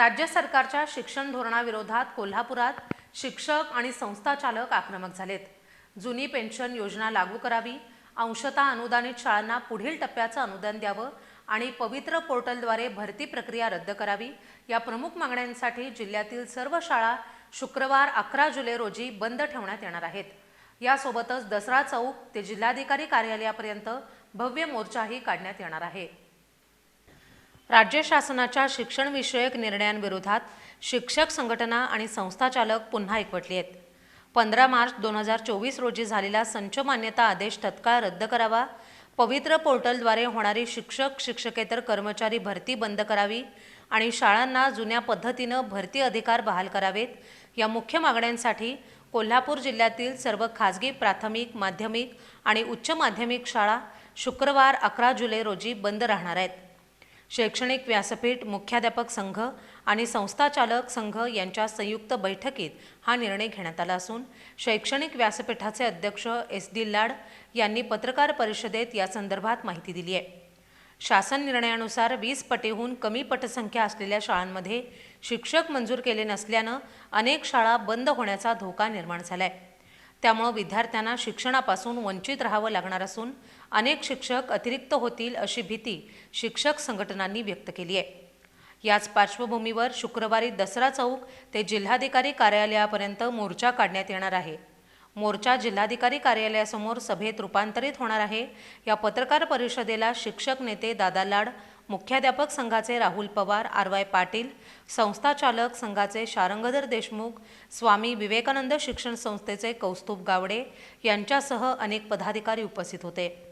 राज्य सरकारच्या शिक्षण धोरणाविरोधात कोल्हापुरात शिक्षक आणि संस्थाचालक आक्रमक झालेत. जुनी पेन्शन योजना लागू करावी अंशतः अनुदानित शाळांना पुढील टप्प्याचं अनुदान द्यावं आणि पवित्र पोर्टलद्वारे भरती प्रक्रिया रद्द करावी या प्रमुख मागण्यांसाठी जिल्ह्यातील सर्व शाळा शुक्रवार अकरा जुलै रोजी बंद ठेवण्यात येणार आहेत. यासोबतच दसरा चौक ते जिल्हाधिकारी कार्यालयापर्यंत भव्य मोर्चाही काढण्यात येणार आहे. राज्य शासनाच्या शिक्षणविषयक निर्णयांविरोधात शिक्षक संघटना आणि संस्थाचालक पुन्हा एकवटली आहेत. पंधरा मार्च दोन हजार चोवीस रोजी झालेला संच मान्यता आदेश तत्काळ रद्द करावा पवित्र पोर्टलद्वारे होणारी शिक्षक शिक्षकेतर कर्मचारी भरती बंद करावी आणि शाळांना जुन्या पद्धतीनं भरती अधिकार बहाल करावेत या मुख्य मागण्यांसाठी कोल्हापूर जिल्ह्यातील सर्व खाजगी प्राथमिक माध्यमिक आणि उच्च माध्यमिक शाळा शुक्रवार अकरा जुलै रोजी बंद राहणार आहेत. शैक्षणिक व्यासपीठ मुख्याध्यापक संघ आणि संस्थाचालक संघ यांच्या संयुक्त बैठकीत हा निर्णय घेण्यात आला असून शैक्षणिक व्यासपीठाचे अध्यक्ष एस डी लाड यांनी पत्रकार परिषदेत या संदर्भात माहिती दिली आहे. शासन निर्णयानुसार वीस पटेहून कमी पटसंख्या असलेल्या शाळांमध्ये शिक्षक मंजूर केले नसल्यानं अनेक शाळा बंद होण्याचा धोका निर्माण झाला आहे त्यामुळं विद्यार्थ्यांना शिक्षणापासून वंचित राहावं लागणार असून अनेक शिक्षक अतिरिक्त होतील अशी भीती शिक्षक संघटनांनी व्यक्त केली आहे. याच पार्श्वभूमीवर शुक्रवारी दसरा चौक ते जिल्हाधिकारी कार्यालयापर्यंत मोर्चा काढण्यात येणार आहे. मोर्चा जिल्हाधिकारी कार्यालयासमोर सभेत रूपांतरित होणार आहे. या पत्रकार परिषदेला शिक्षक नेते दादा लाड मुख्याध्यापक संघाचे राहुल पवार आर वाय पाटील संस्थाचालक संघाचे शारंगधर देशमुख स्वामी विवेकानंद शिक्षण संस्थेचे कौस्तुभ गावडे यांच्यासह अनेक पदाधिकारी उपस्थित होते.